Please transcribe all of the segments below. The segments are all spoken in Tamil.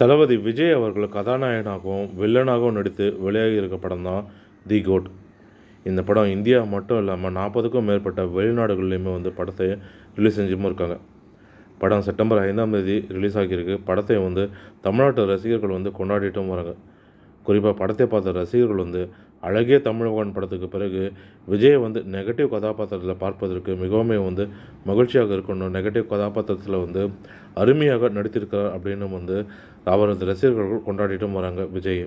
தளபதி விஜய் அவர்கள் கதாநாயகனாகவும் வில்லனாகவும் நடித்து வெளியாகி இருக்க படம் தான் தி கோட். இந்த படம் இந்தியா மட்டும் இல்லாமல் நாற்பதுக்கும் மேற்பட்ட வெளிநாடுகள்லையுமே வந்து படத்தை ரிலீஸ் செஞ்சும் இருக்காங்க. படம் செப்டம்பர் ஐந்தாம் தேதி ரிலீஸ் ஆகியிருக்கு. படத்தை வந்து தமிழ்நாட்டு ரசிகர்கள் வந்து கொண்டாடிட்டும் வராங்க. குறிப்பாக படத்தை பார்த்த ரசிகர்கள் வந்து அழகிய தமிழகன் படத்துக்கு பிறகு விஜய் வந்து நெகட்டிவ் கதாபாத்திரத்தில் பார்ப்பதற்கு மிகவும் வந்து மகிழ்ச்சியாக இருக்கணும். நெகட்டிவ் கதாபாத்திரத்தில் வந்து அருமையாக நடித்திருக்கிறார் அப்படின்னு வந்து அவரது ரசிகர்கள் கொண்டாடிட்டும் வராங்க விஜய்.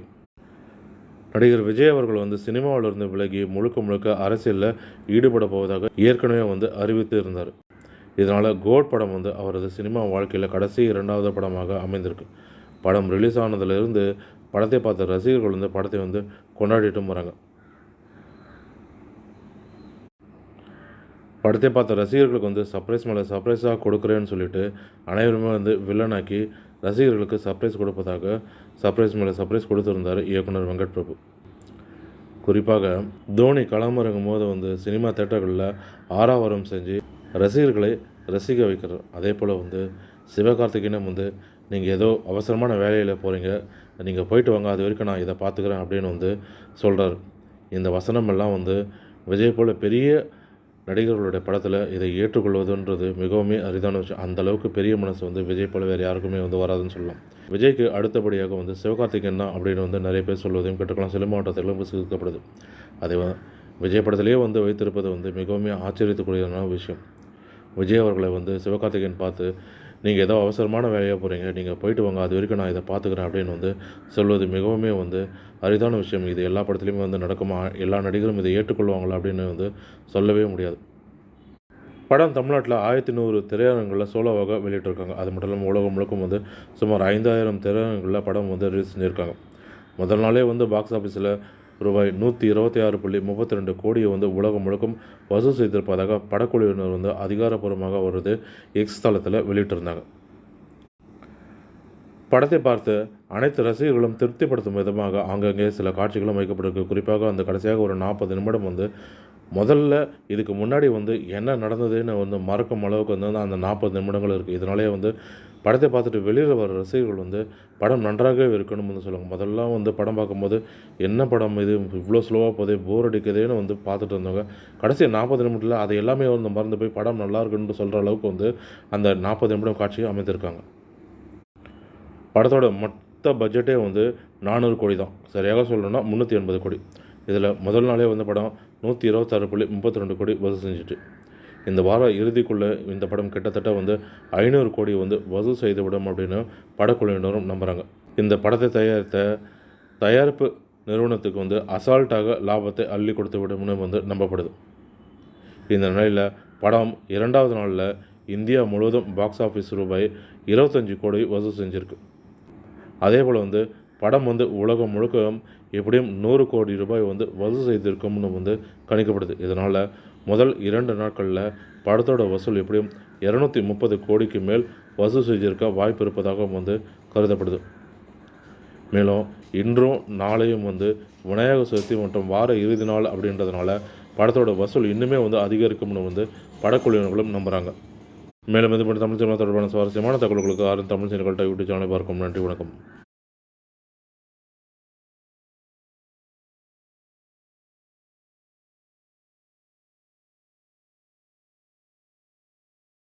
நடிகர் விஜய் அவர்கள் வந்து சினிமாவிலிருந்து விலகி முழுக்க முழுக்க அரசியலில் ஈடுபட போவதாக ஏற்கனவே வந்து அறிவித்து இருந்தார். இதனால் கோட் படம் வந்து அவரது சினிமா வாழ்க்கையில் கடைசி இரண்டாவது படமாக அமைந்திருக்கு. படம் ரிலீஸ் ஆனதிலிருந்து படத்தை பார்த்த ரசிகர்கள் வந்து படத்தை வந்து கொண்டாடிட்டும் வராங்க படத்தை பார்த்த ரசிகர்களுக்கு வந்து சர்ப்ரைஸ் மேலே சர்ப்ரைஸாக கொடுக்குறேன்னு சொல்லிட்டு அனைவருமே வந்து வில்லனாக்கி ரசிகர்களுக்கு சர்ப்ரைஸ் கொடுப்பதாக சர்ப்ரைஸ் மேலே சர்ப்ரைஸ் கொடுத்துருந்தார் இயக்குனர் வெங்கட் பிரபு குறிப்பாக தோனி களமிறங்கும் போது வந்து சினிமா தேட்டர்களில் ஆறாவரம் செஞ்சு ரசிகர்களை ரசிக்க வைக்கிறார். அதே போல் வந்து சிவகார்த்திகேயனும் வந்து நீங்கள் ஏதோ அவசரமான வேலையில் போகிறீங்க நீங்கள் போயிட்டு வாங்க அது வரைக்கும் நான் இதை பார்த்துக்கிறேன் அப்படின்னு வந்து சொல்கிறார் இந்த வசனமெல்லாம் வந்து விஜய் போல் பெரிய நடிகர்களுடைய படத்தில் இதை ஏற்றுக்கொள்வதுன்றது மிகவும் அரிதான விஷயம். அந்தளவுக்கு பெரிய மனசு வந்து விஜய் போல் வேறு யாருக்குமே வந்து வராதுன்னு சொல்லலாம். விஜய்க்கு அடுத்தபடியாக வந்து சிவகார்த்திகேயன் தான் அப்படின்னு வந்து நிறைய பேர் சொல்வதையும் கேட்டுக்கலாம். சில மாவட்டத்திலும் விசுக்கப்படுது அதை விஜய் படத்திலேயே வந்து வைத்திருப்பது வந்து மிகவும் ஆச்சரியத்துக்குரியதான விஷயம். விஜய் அவர்களை வந்து சிவகார்த்திகேயன் பார்த்து நீங்கள் ஏதோ அவசரமான வேலையாக போகிறீங்க நீங்கள் போயிட்டு வாங்க அது வரைக்கும் நான் இதை பார்த்துக்கிறேன் அப்படின்னு வந்து சொல்வது மிகவும் வந்து அரிதான விஷயம். இது எல்லா படத்துலையுமே வந்து நடக்குமா? எல்லா நடிகரும் இதை ஏற்றுக்கொள்வாங்களா அப்படின்னு வந்து சொல்லவே முடியாது. படம் தமிழ்நாட்டில் ஆயிரத்தி நூறு திரையரங்குகளில் சோலோவாக வெளியிட்டிருக்காங்க. அது மட்டும் இல்லாமல் உலகம் முழுக்கும் வந்து சுமார் ஐந்தாயிரம் திரையரங்குகளில் படம் வந்து ரிலீஸ் செஞ்சுருக்காங்க முதல் நாளே வந்து பாக்ஸ் ஆஃபீஸில் ரூபாய் நூற்றி இருபத்தி ஆறு புள்ளி முப்பத்தி ரெண்டு கோடியை வந்து உலகம் முழுக்கும் வசூல் செய்திருப்பதாக படக்குழுவினர் வந்து அதிகாரப்பூர்வமாக வருது எக்ஸ் தளத்தில் வெளியிட்டிருந்தாங்க. படத்தை பார்த்து அனைத்து ரசிகர்களும் திருப்திப்படுத்தும் விதமாக அங்கங்கே சில காட்சிகளும் வைக்கப்பட்டிருக்கு. குறிப்பாக அந்த கடைசியாக ஒரு நாற்பது நிமிடம் வந்து முதல்ல இதுக்கு முன்னாடி வந்து என்ன நடந்ததுன்னு வந்து மறக்கும் அளவுக்கு வந்து அந்த நாற்பது நிமிடங்கள் இருக்குது இதனாலே வந்து படத்தை பார்த்துட்டு வெளியில் வர ரசிகர்கள் வந்து படம் நன்றாகவே இருக்கணும் வந்து சொல்லுவாங்க. முதல்லாம் வந்து படம் பார்க்கும்போது என்ன படம் இது? இவ்வளோ ஸ்லோவாக போதே போர் அடிக்குதுன்னு வந்து பார்த்துட்டு இருந்தவங்க. கடைசி நாற்பது நிமிடத்தில் அது எல்லாமே வந்து மறந்து போய் படம் நல்லா இருக்குன்னு சொல்கிற அளவுக்கு வந்து அந்த நாற்பது நிமிடம் காட்சியை அமைத்திருக்காங்க. படத்தோட மொத்த பட்ஜெட்டே வந்து நானூறு கோடி தான். சரியாக சொல்லணும்னா முந்நூற்றி எண்பது கோடி. இதில் முதல் நாளே வந்து படம் நூற்றி இருபத்தாறு புள்ளி முப்பத்தி ரெண்டு கோடி வசூல் செஞ்சுட்டு. இந்த வார இறுதிக்குள்ளே இந்த படம் கிட்டத்தட்ட வந்து ஐநூறு கோடி வந்து வசூல் செய்துவிடும் அப்படின்னு படக்குழுவினரும் நம்புகிறாங்க இந்த படத்தை தயாரித்த தயாரிப்பு நிறுவனத்துக்கு வந்து அசால்ட்டாக லாபத்தை அள்ளி கொடுத்து விடும்னு வந்து நம்பப்படுது. இந்த நிலையில் படம் இரண்டாவது நாளில் இந்தியா முழுவதும் பாக்ஸ் ஆஃபீஸ் ரூபாய் இருபத்தஞ்சி கோடி வசூல் செஞ்சுருக்கு. அதே போல் வந்து படம் வந்து உலகம் முழுக்க எப்படியும் நூறு கோடி ரூபாய் வந்து வசூல் செய்திருக்கும்னு வந்து கணிக்கப்படுது. இதனால் முதல் இரண்டு நாட்களில் படத்தோட வசூல் எப்படியும் இரநூத்தி முப்பது கோடிக்கு மேல் வசூல் செய்திருக்க வாய்ப்பு இருப்பதாகவும் வந்து கருதப்படுது. மேலும் இன்றும் நாளையும் வந்து விநாயகர் சதுர்த்தி மற்றும் வார இறுதி நாள் அப்படின்றதுனால படத்தோட வசூல் இன்னுமே வந்து அதிகரிக்கும்னு வந்து படக்குழுவினர்களும் நம்புகிறாங்க மேலும் இது போன்ற தமிழ் சினிமா தொடர்பான சுவாரஸ்யமான தகவல்களுக்கு ஆறு தமிழ் சினிமா யூடியூப் சேனலை பார்க்கும் நன்றி வணக்கம்.